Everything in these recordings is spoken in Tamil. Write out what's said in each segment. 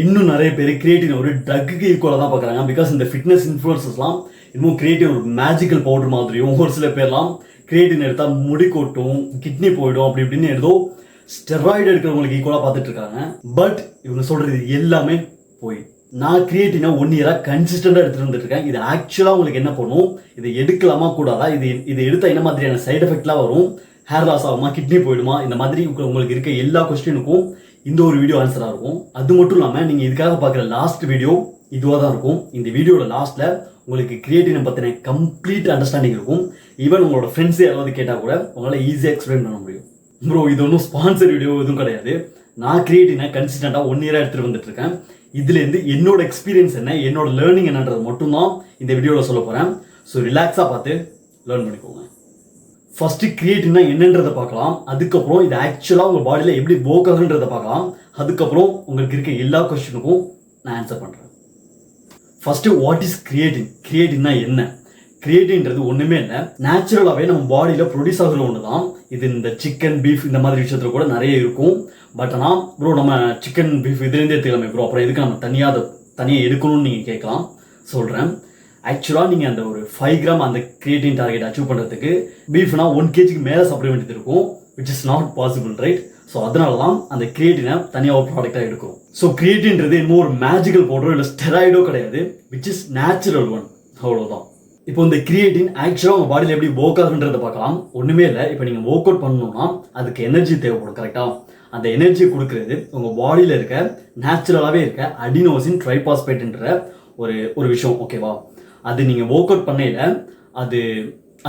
இன்னும் நிறைய பேர் கிரியேட்டிவ் ஒரு ட்ரக்குக்கு ஈக்குவலாக தான் பார்க்குறாங்க. பிகாஸ் இந்த ஃபிட்னஸ் இன்ஃப்ளூன்சஸ்லாம் இன்னும் கிரியேட்டிவ் ஒரு மேஜிக்கல் பவுடர் மாதிரியும் ஒரு சில பேர்லாம் கிரியேட்டின் எடுத்தால் முடி கொட்டும் கிட்னி போயிடும் அப்படி இப்படின்னு ஏதோ ஸ்டெராய்டு எடுக்கிறவங்களுக்கு ஈக்குவலாக பார்த்துட்டு இருக்காங்க. பட் இவங்க சொல்கிறது எல்லாமே போய். நான் கிரியேட்டினா ஒன் இயராக கன்சிஸ்டண்டாக எடுத்துகிட்டு வந்துட்டுருக்கேன் இது ஆக்சுவலாக உங்களுக்கு என்ன பண்ணும்? இதை எடுக்கலாமா கூடாதா? இது இது எடுத்தால் என்ன மாதிரியான சைடு எஃபெக்ட்லாம் வரும்? ஹேர் லாஸ் ஆகுமா? கிட்னி போயிடுமா? இந்த மாதிரி உங்களுக்கு இருக்க எல்லா கொஸ்டினுக்கும் இந்த ஒரு வீடியோ ஆன்சராக இருக்கும். அது மட்டும் இல்லாமல் நீங்கள் இதுக்காக பார்க்குற லாஸ்ட் வீடியோ இதுவாக தான் இருக்கும். இந்த வீடியோட லாஸ்ட்டில் உங்களுக்கு கிரியேட்டிவ் பற்றின கம்ப்ளீட் அண்டர்ஸ்டாண்டிங் இருக்கும். ஈவன் உங்களோட ஃப்ரெண்ட்ஸ் யாராவது கேட்டால் கூட உங்களால் ஈஸியாக எக்ஸ்பிளைன் பண்ண முடியும். ப்ரோ இது ஒன்றும் ஸ்பான்சர் வீடியோ எதுவும் கிடையாது. நான் கிரியேட்டினை கன்சிஸ்டண்ட்டாக ஒன் இயராக எடுத்துகிட்டு வந்துட்டுருக்கேன் இதுலேருந்து என்னோட எக்ஸ்பீரியன்ஸ் என்ன என்னோட லேர்னிங் என்னன்றது மட்டும்தான் இந்த வீடியோவில் சொல்ல போகிறேன் ஸோ ரிலாக்ஸாக பார்த்து லேர்ன் பண்ணிக்கோங்க. ஃபஸ்ட்டு கிரியேட்டின்னா என்னன்றதை பார்க்கலாம். அதுக்கப்புறம் இது ஆக்சுவலாக உங்கள் பாடியில் எப்படி ஒர்க் ஆகுன்றதை பார்க்கலாம். அதுக்கப்புறம் உங்களுக்கு இருக்க எல்லா கொஸ்டினுக்கும் நான் ஆன்சர் பண்ணுறேன் ஃபஸ்ட்டு வாட் இஸ் கிரியேட்டின் கிரியேட்டின்னா என்ன? கிரியேட்டின்றது ஒன்றுமே இல்லை. நேச்சுரலாகவே நம்ம பாடியில் ப்ரொடியூஸ் ஆகுற ஒன்று தான் இது இந்த சிக்கன் பீஃப் இந்த மாதிரி விஷயத்தில் கூட நிறைய இருக்கும். பட் ஆனால் ப்ரோ நம்ம சிக்கன் பீஃப் இதுலேருந்தே எடுத்துக்கலாமே ப்ரோ அப்புறம் எதுக்கு நம்ம தனியாக அதை தனியாக எடுக்கணும்னு நீங்கள் கேட்கலாம். சொல்கிறேன் ஆக்சுவலாக நீங்கள் அந்த ஒரு ஃபைவ் கிராம் அந்த கிரியேட்டின் டார்கெட் அச்சீவ் பண்ணுறதுக்கு பீஃப்னா ஒன் கேஜிக்கு மேலே சாப்பிட வேண்டியது இருக்கும் which is not possible right so அதனால தான் அந்த கிரியேட்டினை தனியாக ஒரு ப்ராடக்டாக எடுக்கிறோம். ஸோ கிரியேட்டின்றது இன்னும் ஒரு மேஜிக்கல் பவுடரோ இல்லை ஸ்டெராய்டோ கிடையாது விச் இஸ் நேச்சுரல் ஒன் அவ்வளோதான் இப்போ இந்த கிரியேட்டின் ஆக்சுவலாக உங்கள் பாடியில் எப்படி ஒர்க் ஆகுன்றதை பார்க்கலாம். ஒன்றுமே இல்லை இப்போ நீங்கள் ஒர்க் அவுட் பண்ணணும்னா அதுக்கு எனர்ஜி தேவைப்படும் கரெக்டாக அந்த எனர்ஜி கொடுக்கறது உங்கள் பாடியில் இருக்க நேச்சுரலாகவே இருக்க அடினோசின் ட்ரைபாஸ்பேட்ன்ற ஒரு ஒரு விஷயம் ஓகேவா அது நீங்கள் ஒர்க் அவுட் பண்ணையில் அது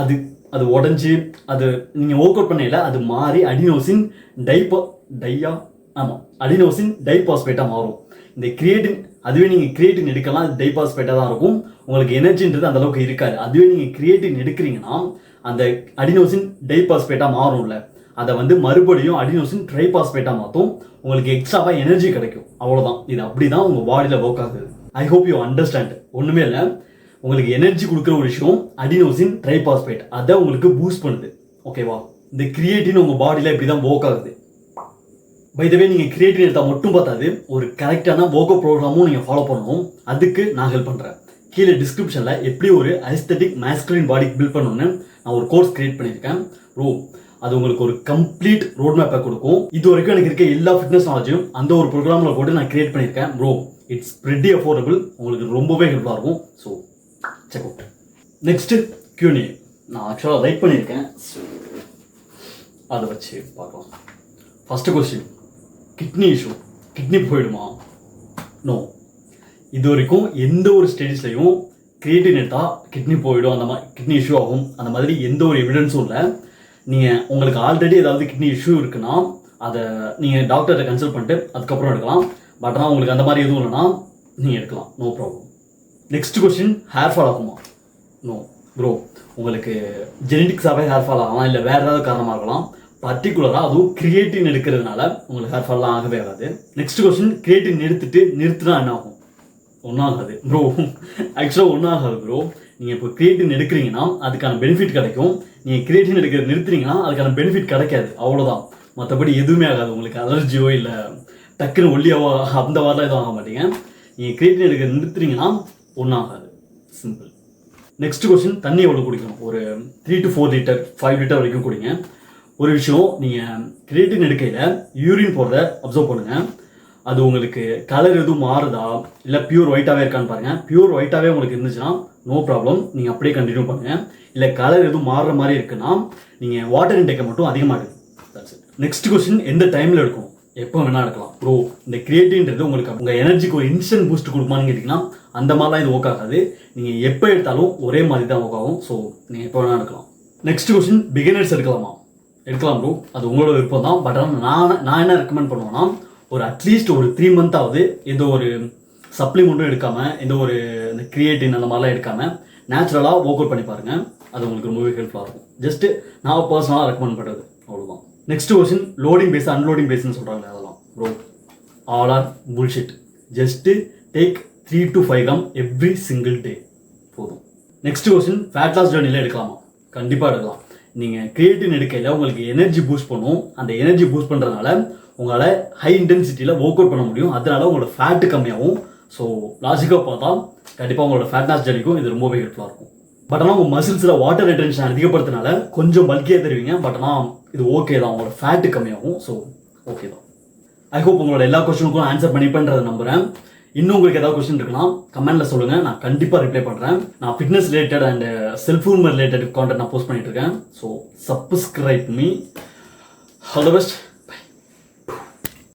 அது அது உடஞ்சி அது நீங்கள் ஒர்க் அவுட் பண்ணையில் அது மாறி அடினோசின் டைப்பா டையா ஆமாம் அடினோசின் டைபாஸ்பேட்டாக மாறும். இந்த கிரியேட்டின் அதுவே நீங்கள் கிரியேட்டின் எடுக்கலாம் அது டைபாஸ்பேட்டாக தான் இருக்கும். உங்களுக்கு எனர்ஜின்றது அந்த அளவுக்கு இருக்காது. அதுவே நீங்கள் கிரியேட்டின் எடுக்கிறீங்கன்னா அந்த அடினோசின் டைபாஸ்பேட்டாக மாறும்ல. அதை வந்து மறுபடியும் அடினோசின் ட்ரைபாஸ்பேட்டாக மாற்றும் உங்களுக்கு எக்ஸ்ட்ராவாக எனர்ஜி கிடைக்கும். அவ்வளோதான் இது அப்படி தான் உங்கள் பாடியில் ஒர்க் ஆகுது. ஐ ஹோப் யூ அண்டர்ஸ்டாண்ட் ஒன்றுமே இல்லை. உங்களுக்கு எனர்ஜி கொடுக்குற ஒரு விஷயம் அடினோசின் ட்ரைபாஸ்பேட் அதை உங்களுக்கு பூஸ்ட் பண்ணுது. ஓகேவா இந்த கிரியேட்டின் உங்கள் பாடியில் இப்படி தான் ஒர்க் ஆகுது. பைதவே நீங்கள் கிரியேட்டின் எடுத்தால் மட்டும் பார்த்தாது. ஒரு கரெக்டான ஒர்க் ப்ரோக்ராமும் நீங்கள் ஃபாலோ பண்ணணும். அதுக்கு நான் ஹெல்ப் பண்ணுறேன் கீழே டிஸ்கிரிப்ஷனில் எப்படி ஒரு அஸ்தட்டிக் மேஸ்குலின் பாடிக்கு பில்ட் பண்ணணும்னு நான் ஒரு கோர்ஸ் கிரியேட் பண்ணியிருக்கேன். ரோ அது உங்களுக்கு ஒரு கம்ப்ளீட் ரோட் மேப்பை கொடுக்கும். இது வரைக்கும் எனக்கு இருக்க எல்லா ஃபிட்னஸ் நாலேஜும் அந்த ஒரு ப்ரோக்ராமில் போட்டு நான் கிரியேட் பண்ணியிருக்கேன். ப்ரோ இட்ஸ் ப்ரெட்டி அஃபோர்டபுள் உங்களுக்கு ரொம்பவே ஹெல்ப்ஃபுல்லாக இருக்கும். ஸோ செக் அவுட் நெக்ஸ்ட்டு கியூனி நான் ஆக்சுவலாக ரைட் பண்ணியிருக்கேன். அதை வச்சு பார்க்கலாம். First question kidney issue kidney போயிடுமா? நோ இது வரைக்கும் எந்த ஒரு ஸ்டடீஸ்லையும் கிரியேட்டின் எடுத்தால் கிட்னி போயிடும். அந்த மாதிரி கிட்னி இஷ்யூ ஆகும். அந்த மாதிரி எந்த ஒரு எவிடன்ஸும் இல்லை. நீங்கள் உங்களுக்கு ஆல்ரெடி ஏதாவது கிட்னி இஷ்யூ இருக்குன்னா அதை நீங்கள் டாக்டர்கிட்ட கன்சல்ட் பண்ணிட்டு அதுக்கப்புறம் எடுக்கலாம். பட் ஆனால் உங்களுக்கு அந்த மாதிரி எதுவும் இல்லைன்னா நீங்கள் எடுக்கலாம். No problem next question hair fall ஆகுமா? நோ ப்ரோ உங்களுக்கு ஜெனடிக்ஸாகவே ஹேர் ஃபால் ஆகலாம். இல்லை வேறு ஏதாவது காரணமாக இருக்கலாம். பர்டிகுலராக அதுவும் கிரியேட்டின் எடுக்கிறதுனால உங்களுக்கு ஹேர் ஃபால்லாம் ஆகவே ஆகாது. நெக்ஸ்ட் கொஸ்டின் கிரியேட்டின் நிறுத்திட்டு நிறுத்தினா என்ன ஆகும்? ஒன்றும் ஆகாது ப்ரோ ஆக்சுவலாக ஒன்றும் ஆகாது ப்ரோ நீங்கள் இப்போ கிரியேட்டின் எடுக்கிறீங்கன்னா அதுக்கான பெனிஃபிட் கிடைக்கும். நீங்கள் கிரியேட்டின் எடுக்கிறது நிறுத்துறீங்கன்னா அதுக்கான பெனிஃபிட் கிடைக்காது. அவ்வளோதான் மற்றபடி எதுவுமே ஆகாது. உங்களுக்கு அலர்ஜியோ இல்லை டக்குன்னு ஒல்லியாவோ அந்த மாதிரிலாம் எதுவும் ஆக மாட்டீங்க. நீங்கள் கிரியேட்டின் எடுக்கிறது நிறுத்துறீங்கன்னா ஒன்றாகாது ஆகாது சிம்பிள் நெக்ஸ்ட் கொஸ்டின் தண்ணி எவ்வளோ குடிக்கணும்? ஒரு three to four litre five litre வரைக்கும் குடிங்க. ஒரு விஷயம் நீங்கள் கிரியேட்டின் எடுக்கையில் யூரின் போகிறத அப்சர்வ் பண்ணுங்கள் அது உங்களுக்கு கலர் எதுவும் மாறுதா? இல்லை பியூர் ஒயிட்டாகவே இருக்கான்னு பாருங்கள் பியூர் ஒயிட்டாகவே உங்களுக்கு இருந்துச்சுன்னா நோ ப்ராப்ளம் நீங்கள் அப்படியே கண்டினியூ பண்ணுங்கள் இல்லை கலர் எதுவும் மாறுற மாதிரி இருக்குன்னா நீங்கள் வாட்டர் இன்டேக்கை மட்டும் அதிகமாக எடுக்கும் நெக்ஸ்ட் கொஸ்டின் எந்த டைமில் எடுக்கும்? எப்போ வேணா எடுக்கலாம் ப்ரோ இந்த கிரியேட்டிவ்ன்றது உங்களுக்கு உங்கள் எனர்ஜிக்கு ஒரு இன்ஸ்டன்ட் பூஸ்ட் கொடுக்குமான்னு கேட்டிங்கன்னா அந்த மாதிரிலாம் இது ஒர்க் ஆகாது. நீங்கள் எப்போ எடுத்தாலும் ஒரே மாதிரி தான் ஒர்க் ஆகும். ஸோ நீங்கள் எப்போ வேணா எடுக்கலாம் நெக்ஸ்ட் கொஸ்டின் பிகினர்ஸ் எடுக்கலாமா? எடுக்கலாம் ப்ரோ அது உங்களோட விருப்பம் தான். பட் ஆனால் நான் நான் என்ன ரெக்கமெண்ட் பண்ணுவேன்னா ஒரு அட்லீஸ்ட் ஒரு த்ரீ மந்த்தாவது எந்த ஒரு சப்ளிமெண்ட்டும் எடுக்காமல் எந்த ஒரு இந்த கிரியேட்டின் அந்த மாதிரிலாம் எடுக்காமல் நேச்சுரலாக ஒர்க் அவுட் பண்ணி பாருங்கள் அது உங்களுக்கு ரொம்பவே ஹெல்ப்ஃபுல்லாக இருக்கும். ஜஸ்ட் நான் பர்சனலாக ரெக்கமெண்ட் பண்ணுறது அவ்வளோதான் next question loading phase unloading பேஸ்னு சொல்கிறாங்க அதெல்லாம். Bro all are bullshit just take three to five gram every single day போதும். நெக்ஸ்ட் கொஸ்டின் ஃபேட் லாஸ் ஜேர்னியில் எடுக்கலாமா? கண்டிப்பாக எடுக்கலாம். நீங்கள் கிரியேட்டின் எடுக்கையில் உங்களுக்கு எனர்ஜி பூஸ்ட் பண்ணும். அந்த எனர்ஜி பூஸ்ட் பண்ணுறதுனால உங்களால் ஹை இன்டென்சிட்டியில் ஒர்க் அவுட் பண்ண முடியும். அதனால உங்களோட ஃபேட்டு கம்மியாகும். ஸோ லாஜிக்காக பார்த்தா கண்டிப்பாக உங்களோட ஃபேட் லாஸ் ஜேர்னிக்கும் இது ரொம்பவே ஹெல்ப்ஃபுல்லாக இருக்கும். பட் ஆனால் உங்கள் மசில்ஸில் வாட்டர் ரிட்டன்ஷன் அதிகப்படுத்தினால கொஞ்சம் பல்கியாக தருவீங்க. பட் ஆனால் இது ஓகே தான். உங்களோட ஃபேட்டு கம்மியாகும். ஸோ ஓகே தான். ஐ ஹோப் உங்களோட எல்லா கொஸ்டினுக்கும் ஆன்சர் பண்ணிப்பேன்றதை நம்புகிறேன் இன்னும் உங்களுக்கு ஏதாவது கொஸ்டின் இருக்கலாம் கமெண்ட்ல சொல்லுங்க. நான் கண்டிப்பாக ரிப்ளை பண்ணுறேன் நான் fitness related and self humour related content நான் போஸ்ட் பண்ணிட்டு இருக்கேன். So subscribe me all the best